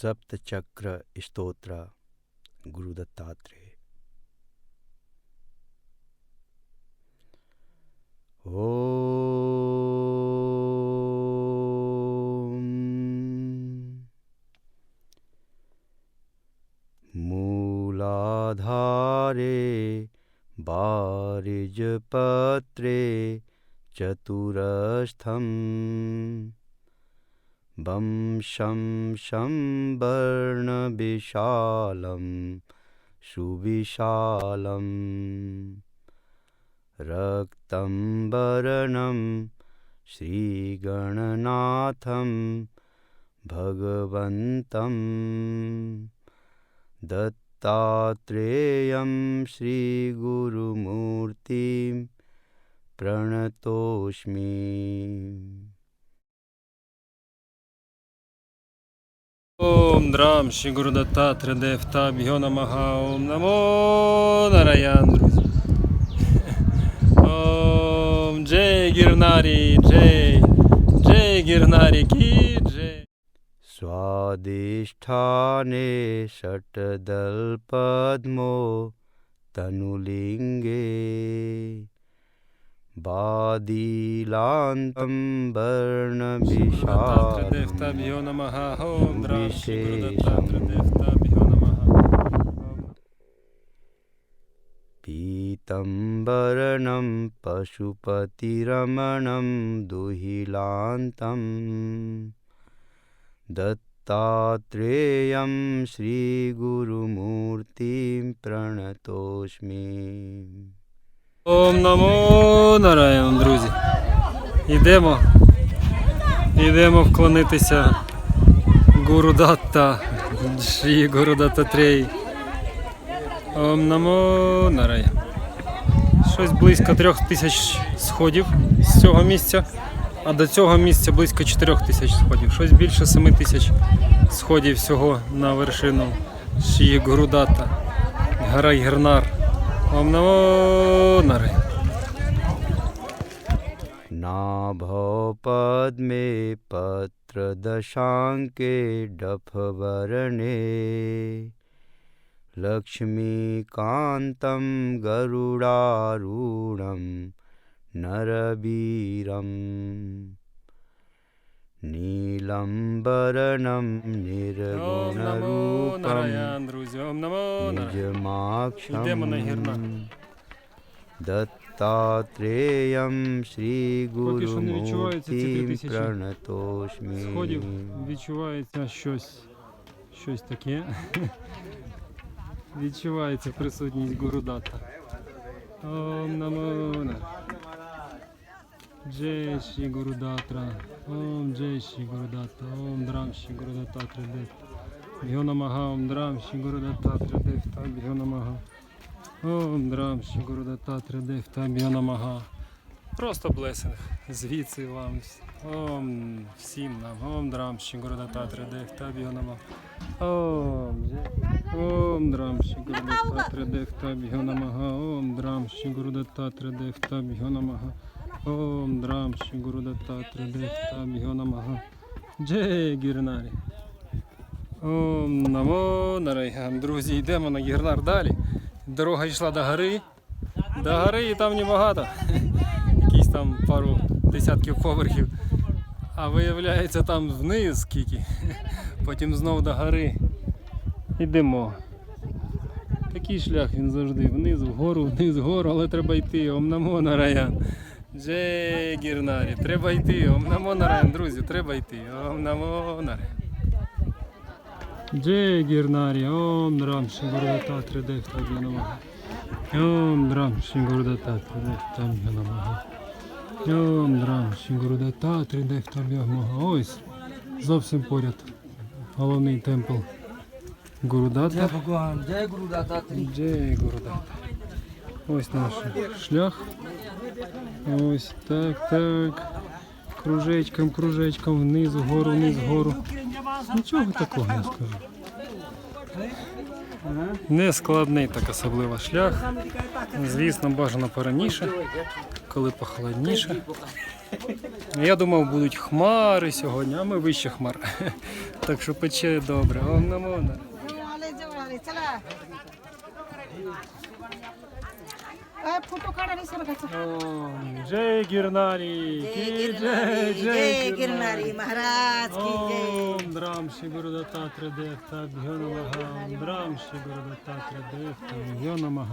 सप्तचक्र सप्तचक्रस्तोत्र गुरुदत्तात्रे मूलाधारे वारिजपत्रे चतुरस्थम् वं शं शं वर्णविशालं सुविशालम् रक्तं वर्णं श्रीगणनाथं भगवन्तं। दत्तात्रेयं श्रीगुरुमूर्तिं प्रणतोऽस्मि ॐ द्रां श्रीगुरुदत्तात्रदेवताभ्यो नमः ॐ नमो नरयान् ॐ जय गिरनारी जै की जय स्वादिष्ठाने षट्दल्पद्मो तनुलिङ्गे बादीलान्तं वर्णविशादेव्यो नमः पीतम्बरणं पशुपतिरमणं दुहिलान्तं। दत्तात्रेयं श्रीगुरुमूर्तिं प्रणतोऽस्मि। Ом Намо Нараян, друзі. Ідемо. Ідемо вклонитися Гурудатта, Шрі Гурудатта Трей. Ом Намо Нараян. Щось близько трьох тисяч сходів з цього місця, а до цього місця близько чотирьох тисяч сходів. Щось більше семи тисяч сходів всього на вершину Шрі Гурудатта. Гара Гірнар. ॐ नमो नरे नाभो पद्मे पत्रदशाङ्के डफवर्णे। लक्ष्मीकान्तं गरुडारूढं नरवीरम् гірна. निजमाक्षं दत्तात्रेयं Поки що не відчуваються ці три श्रीगुरुमूर्तिं тисячі प्रणतोऽस्मि Сходів відчувається щось, щось таке. Відчувається присутність Гурудата. Ом Намо Нараян. Джей Ші Гурудатра. Ом Джей Ші Гурудата. Ом Драм Ші Гурудата 3D. Бьо Намага. Ом Драм Ші Гурудата 3D. Вта Бьо Намага. Ом Драм Ші Гурудата 3D. Вта Бьо Намага. Просто блесинг. Звідси вам. Ом всім нам. Ом Драм Ші Гурудата 3D. Вта Намага. Ом. Ом Драм Ші Гурудата 3D. Вта Намага. Ом Драм Ші Гурудата 3D. Вта Намага. Ом Драм Ші Гурудата 3D. Вта Бьо Намага. Джей Гірнарі. Ом Намо Нарайгам. Друзі, йдемо на Гірнар далі. Дорога йшла до гори. До гори і там небагато. Якісь там пару десятків поверхів. А виявляється там вниз скільки. Потім знов до гори. Йдемо. Такий шлях він завжди вниз, вгору, вниз, вгору, але треба йти. Ом намо нараян. Джей гірнарі, треба йти. Омнамонарен, друзі, треба йти. Омнамонарен. Джей гірнарі, ом драм шигурдата, тридехта дяномага. Ом драм шигурдата, тридехта дяномага. Ом драм шигурдата, тридехта дяномага. Ось, зовсім поряд. Головний темпл. Гурудата. Джей Гурудата. Джей Гурудата. Ось наш шлях. Ось так, так. Кружечком, кружечком, вниз, вгору, вниз, вгору. Нічого такого не скажу. Не складний так особливо шлях. Звісно, бажано пораніше, коли похолодніше. Я думав, будуть хмари сьогодні, а ми вище хмар. Так що пече добре. Ом आहे फोटो काढा नाही सरकाचा ओम जय गिरनारी की जय जय गिरनारी जय गिरनारी महाराज की जय ओम राम श्री गुरु दत्तात्रय देवता भ्यो नमः ओम राम श्री गुरु दत्तात्रय देवता भ्यो नमः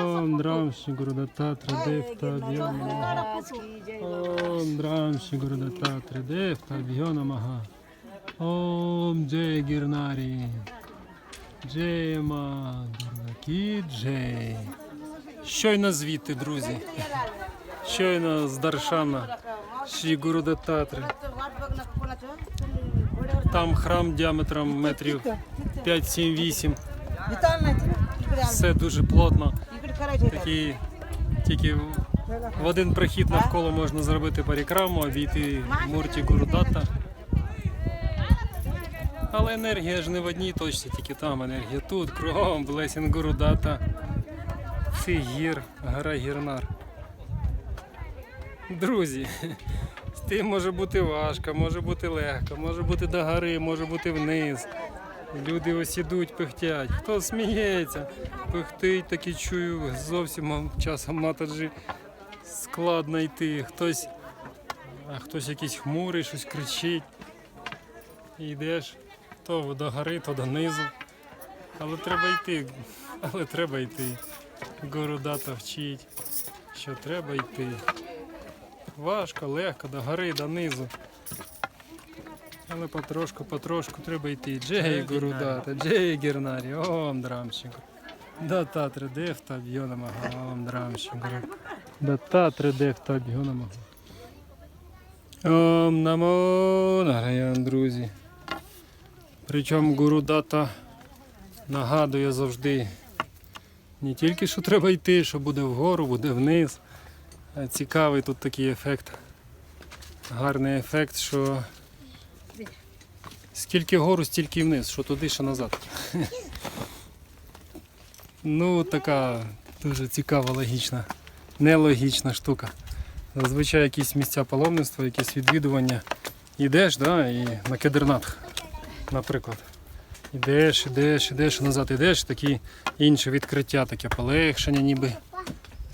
ओम राम श्री गुरु दत्तात्रय देवता भ्यो नमः ओम राम श्री गुरु दत्तात्रय देवता भ्यो नमः ओम जय गिरनारी जय मां दुर्गा की जय Щойно звідти, друзі. Щойно з Даршана, города Татри. Там храм діаметром метрів 5-7-8. Все дуже плотно. Такі тільки в один прохід навколо можна зробити парікраму, обійти мурті Гурудата. Але енергія ж не в одній точці, тільки там енергія тут, кругом, блесінгурудата. Фігір, гора Гірнар. Друзі, з тим може бути важко, може бути легко, може бути до гори, може бути вниз. Люди ось ідуть, пихтять. Хто сміється, пихтить, таки чую, зовсім часом матаджі складно йти. Хтось, а хтось якийсь хмурий, щось кричить. І йдеш то до гори, то донизу. Але треба йти, але треба йти. Городата вчить, що треба йти. Важко, легко, до гори, донизу. Але потрошку, потрошку треба йти. Джей Гурудата, Джей Гернарі, ом драмщику. Да татри дефта б'йонамага, ом драмщику. Да татри дефта б'йонамага. Ом намо нараян, друзі. Причому Гурудата нагадує завжди не тільки що треба йти, що буде вгору, буде вниз. Цікавий тут такий ефект. Гарний ефект, що скільки вгору, стільки вниз, що туди, що назад. Ну, така дуже цікава, логічна, нелогічна штука. Зазвичай якісь місця паломництва, якісь відвідування. Йдеш, да, і на кедернат, наприклад. Ідеш, ідеш, ідеш, назад ідеш, такі інші відкриття, таке полегшення, ніби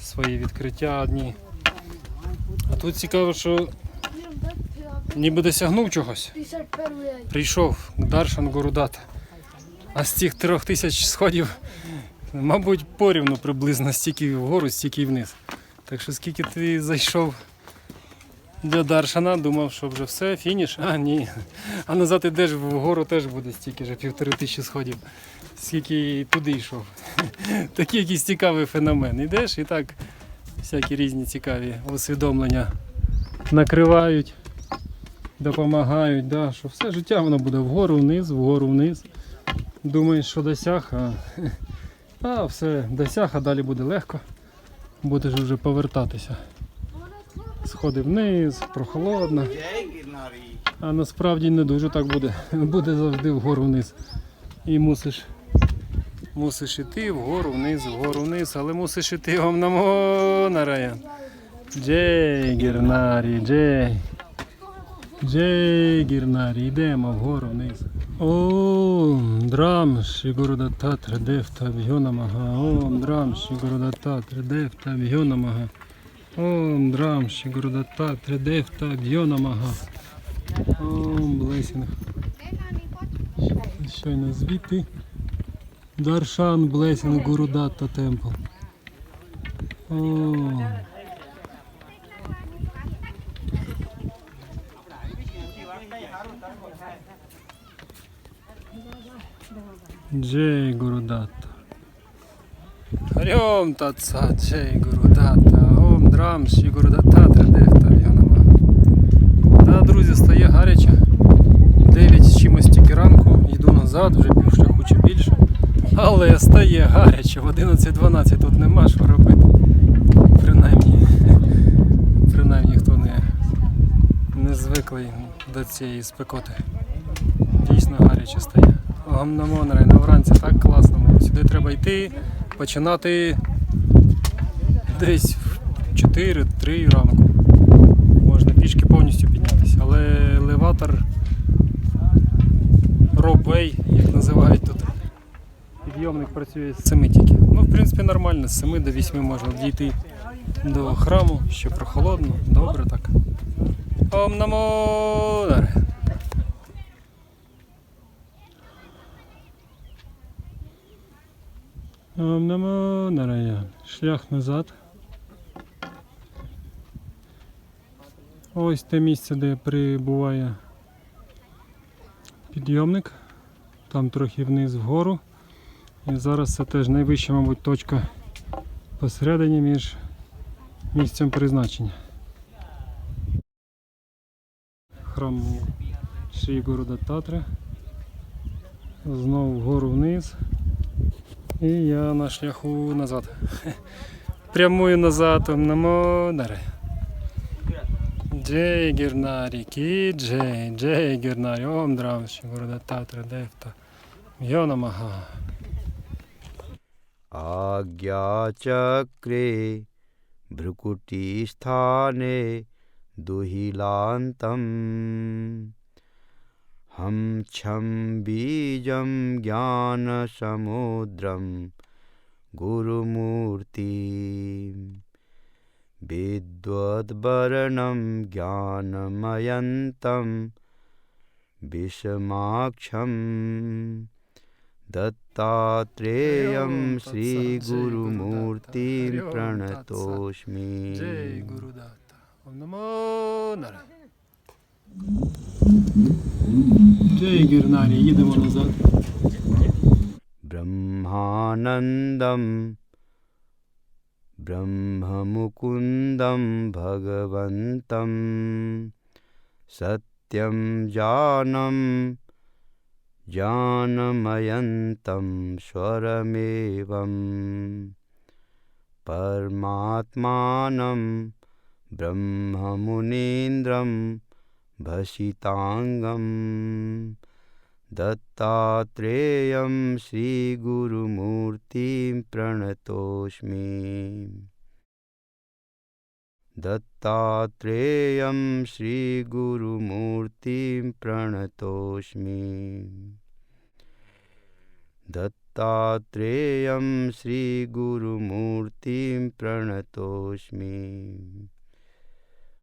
свої відкриття одні. А тут цікаво, що ніби досягнув чогось. Прийшов Даршан Гурудат. А з цих трьох тисяч сходів, мабуть, порівну приблизно стільки вгору, стільки вниз. Так що скільки ти зайшов до Даршана, думав, що вже все, фініш. А, ні. А назад ідеш вгору теж буде стільки ж, півтори тисячі сходів. Скільки туди йшов. Такий якийсь цікавий феномен. Ідеш і так всякі різні цікаві усвідомлення накривають, допомагають, да, що все життя воно буде вгору, вниз, вгору, вниз. Думаєш, що досяг, а, а все досяг, а далі буде легко. Будеш вже повертатися. Сходи вниз, прохолодно. А насправді не дуже так буде. Буде завжди вгору вниз. І мусиш, мусиш іти вгору вниз, вгору вниз, але мусиш іти намо нараян. Джей Гірнарі, Джей. Джей Гірнарі, йдемо вгору вниз. Ом драм Шігуруда Татра Девта Бьонамага. Ом драм Шігуруда Татра Девта Бьонамага. Ом драм Шігуруда Татра Девта Бьонамага. Ом блесінг. Щойно звідти. Даршан Блесінг Гурудатта Темпл. О. Джей Гурудатта. Харьом татса Джей Гурудатта. Драм Ші Гурудатта Тредефта Йонама. Та, друзі, стає гаряче. 9 з чимось тільки ранку, йду назад, вже півшляху чи більше. Але стає гаряче, в 11-12 тут нема що робити. Принаймні, принаймні хто не, не звиклий до цієї спекоти. Дійсно гаряче стає. Гамнамонрай на вранці так класно. Сюди треба йти, починати десь 4-3 ранку. Можна пішки повністю піднятися. Але елеватор ропвей, як називають тут. Підйомник працює з 7 тільки. Ну, в принципі, нормально, з 7 до 8 можна дійти до храму, ще прохолодно, добре так. Ом намо Ом намо Нараян. Шлях назад. Ось те місце, де прибуває підйомник. Там трохи вниз вгору. І зараз це теж найвища, мабуть, точка посередині між місцем призначення. Храм Шрі Гуру Даттатри. Знову вгору вниз. І я на шляху назад. Прямую назад, намо Наре. जय गिरिनारिकी जय जय गिरनारि ओं राम श्री गुरुदत्तात्रदेवताो नमः आज्ञाचक्रे भ्रुकुटिस्थाने दुहिलान्तं हं छं बीजं ज्ञानसमुद्रं गुरुमूर्ति विद्वद्भरणं ज्ञानमयन्तं विषमाक्षं दत्तात्रेयं श्रीगुरुमूर्तिं प्रणतोऽस्मि। नमो न ब्रह्मानन्दम् ब्रह्ममुकुन्दं भगवन्तं सत्यं जानं जानमयन्तं स्वरमेवं परमात्मानं ब्रह्ममुनीन्द्रं भसिताङ्गम् दत्तात्रेयं श्रीगुरुमूर्तिं प्रणतोऽस्मि। दत्तात्रेयं श्रीगुरुमूर्तिं प्रणतोऽस्मि। दत्तात्रेयं श्रीगुरुमूर्तिं प्रणतोऽस्मि